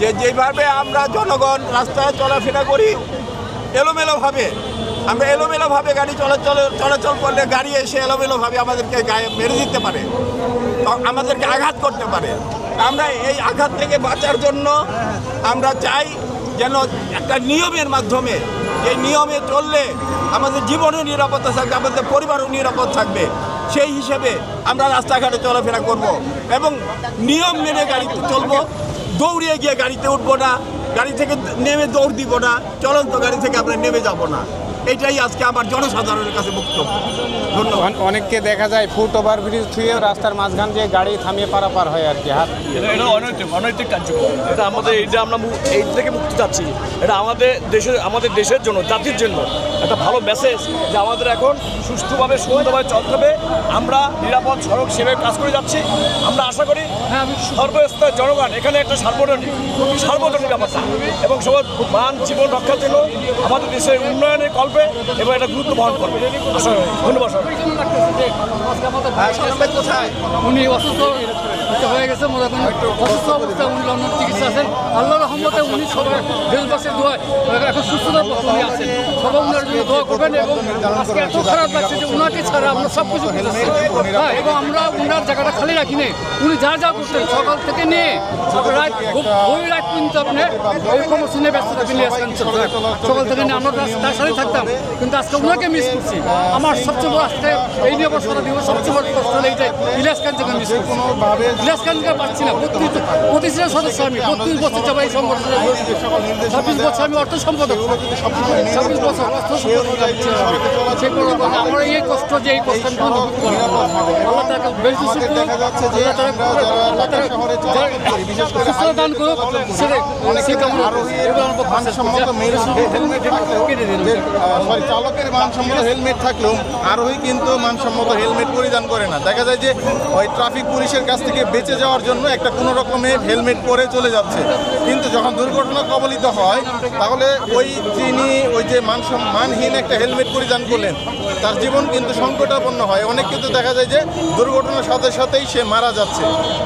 যে যেভাবে আমরা জনগণ রাস্তায় চলাফেরা করি, এলোমেলোভাবে, আমরা এলোমেলোভাবে গাড়ি চলাচল চলাচল করলে গাড়ি এসে এলোমেলোভাবে আমাদেরকে গায়ে মেরে দিতে পারে আমাদেরকে আঘাত করতে পারে। আমরা এই আঘাত থেকে বাঁচার জন্য আমরা চাই যেন একটা নিয়মের মাধ্যমে এই নিয়মে চললে আমাদের জীবনও নিরাপত্তা থাকবে, আমাদের পরিবারও নিরাপদ থাকবে। সেই হিসেবে আমরা রাস্তাঘাটে চলাফেরা করব এবং নিয়ম মেনে গাড়িতে চলবো। দৌড়িয়ে গিয়ে গাড়িতে উঠবো না, গাড়ি থেকে নেমে দৌড় দিব না, চলন্ত গাড়ি থেকে আমরা নেমে যাব না। এটাই আজকে আমার জনসাধারণের কাছে বক্তব্য। ধন্যবাদ। অনেককে দেখা যায় ফুট ওভার ব্রিজ থুয়ে রাস্তার মাঝখান দিয়ে গাড়ি থামিয়ে পারাপার হয় আর কি হাত অনৈতিক অনৈতিক কার্যক্রম। এটা আমাদের এই যে আমরা এই থেকে মুক্তি চাচ্ছি। এটা আমাদের দেশের আমাদের দেশের জন্য জাতির জন্য একটা ভালো মেসেজ যে আমাদের এখন সুস্থভাবে সুন্দরভাবে চলতে হবে। আমরা নিরাপদ সড়ক সেভাবে কাজ করে যাচ্ছি। আমরা আশা করি সর্বস্তরের জনগণ এখানে একটা সার্বজনীন সার্বজনীন ব্যাপারটা। এবং সবার মান জীবন রক্ষার জন্য আমাদের দেশের উন্নয়নের কল্পে এবং এটা গুরুত্ব বহন করবে। করি ধন্যবাদ স্যার। উনি অসুস্থ। হয়ে গেছে করেন অসুস্থ অবস্থায় উনি লন্ডন চিকিৎসা আছেন। আল্লাহ রহমতে উনি সবাই দেশবাসীর দোয়ায় এখন সুস্থতার পথে আছেন। সবাই উনার জন্য দোয়া করবেন এবং আজকে এত খারাপ লাগছে যে উনাকে ছাড়া আমরা সব কিছু হ্যাঁ এবং আমরা উনার জায়গাটা খালি রাখি নাই। উনি যা যা করতেন সকাল থেকে নিয়ে রাত ওই রাত কিন্তু আপনি ওই প্রমোশনে ব্যস্ত খান চৌধুরী। সকাল থেকে নিয়ে আমরা তার- সাথে থাকতাম। কিন্তু আজকে উনাকে মিস করছি। আমার সবচেয়ে বড় আজকে এই নিয়ে বছর দিব সবচেয়ে বড় কষ্ট হলো এইটাই। ইলিয়াস খানকে মিস করছি খানকে পাচ্ছি না প্রতিষ্ঠানের সদস্য আমি বত্রিশ বছর যাব এই সংগঠনের ছাব্বিশ বছর আমি অর্থ সম্পাদক ছাব্বিশ বছর অর্থ সম্পাদক আমার এই কষ্ট যে এই কষ্ট আমি। আল্লাহ তাকে বেশি দান করুক কামনা চালকের মানসম্মত হেলমেট থাকলেও আরোহী কিন্তু মানসম্মত হেলমেট পরিধান করে না। দেখা যায় যে ওই ট্রাফিক পুলিশের কাছ থেকে বেঁচে যাওয়ার জন্য একটা কোনো রকমে হেলমেট পরে চলে যাচ্ছে। কিন্তু যখন দুর্ঘটনা কবলিত হয়, তাহলে ওই যিনি ওই যে মানসম মানহীন একটা হেলমেট পরিধান করলেন তার জীবন কিন্তু সংকটাপন্ন হয়। অনেক কিন্তু দেখা যায় যে দুর্ঘটনার সাথে সাথেই সে মারা যাচ্ছে।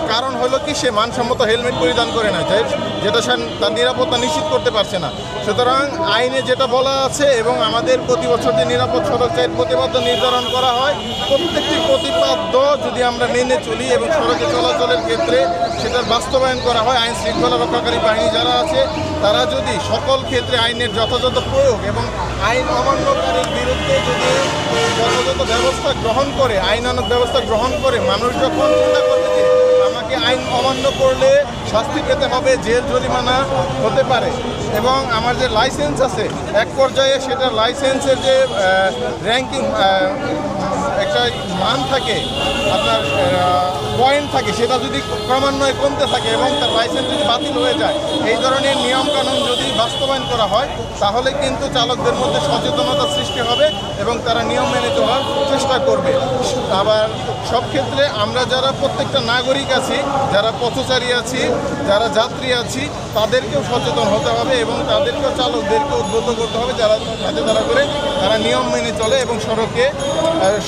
কারণ হলো কি, সে মানসম্মত হেলমেট পরিধান করে না। যে- যেটা সে তার নিরাপত্তা নিশ্চিত করতে পারছে না। সুতরাং আইনে যেটা বলা আছে এবং আমাদের প্রতি বছর যে নিরাপদ সড়ক চাইট প্রতিপাদ্য নির্ধারণ করা হয়, প্রত্যেকটি প্রতিপাদ্য যদি আমরা মেনে চলি এবং সড়কে চলাচলের ক্ষেত্রে সেটার বাস্তবায়ন করা হয়, আইন শৃঙ্খলা রক্ষাকারী বাহিনী যারা আছে, তারা যদি সকল ক্ষেত্রে আইনের যথাযথ প্রয়োগ এবং আইন অমান্যকারীর বিরুদ্ধে যদি যথাযথ ব্যবস্থা গ্রহণ করে আইনানুক ব্যবস্থা গ্রহণ করে মানুষ যখন চিন্তা করবে যে আমাকে আইন অমান্য করলে শাস্তি পেতে হবে, জেল জরিমানা হতে পারে। এবং আমার যে লাইসেন্স আছে, এক পর্যায়ে সেটা লাইসেন্সের যে র্যাঙ্কিং একটা মান থাকে, আপনার পয়েন্ট থাকে, সেটা যদি ক্রমান্বয়ে কমতে থাকে এবং তার লাইসেন্স যদি বাতিল হয়ে যায়, এই ধরনের নিয়মকানুন যদি বাস্তবায়ন করা হয়, তাহলে কিন্তু চালকদের মধ্যে সচেতনতা সৃষ্টি হবে এবং তারা নিয়ম মেনে চলার চেষ্টা করবে। আবার সব ক্ষেত্রে আমরা যারা প্রত্যেকটা নাগরিক আছি, যারা পথচারী আছি, যারা যাত্রী আছি, তাদেরকেও সচেতন হতে হবে এবং তাদেরকেও চালকদেরকে উদ্বুদ্ধ করতে হবে, যারা যাতে তারা করে তারা নিয়ম মেনে চলে এবং সড়কে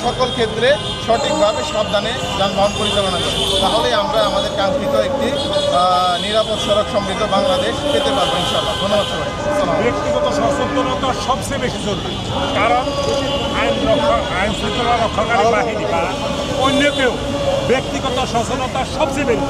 সকল ক্ষেত্রে সঠিকভাবে সাবধানে যানবাহন পরিচালনা করে। তাহলে আমরা আমাদের কাঙ্ক্ষিত একটি নিরাপদ সড়ক সমৃদ্ধ বাংলাদেশ পেতে পারব ইনশাআল্লাহ। ধন্যবাদ সবাই ব্যক্তিগত সচেতনতা সবচেয়ে বেশি জরুরি। কারণ আইন রক্ষা, আইন শৃঙ্খলা রক্ষাকারী বাহিনী বা অন্য কেউ ব্যক্তিগত সচেতনতা সবচেয়ে বেশি।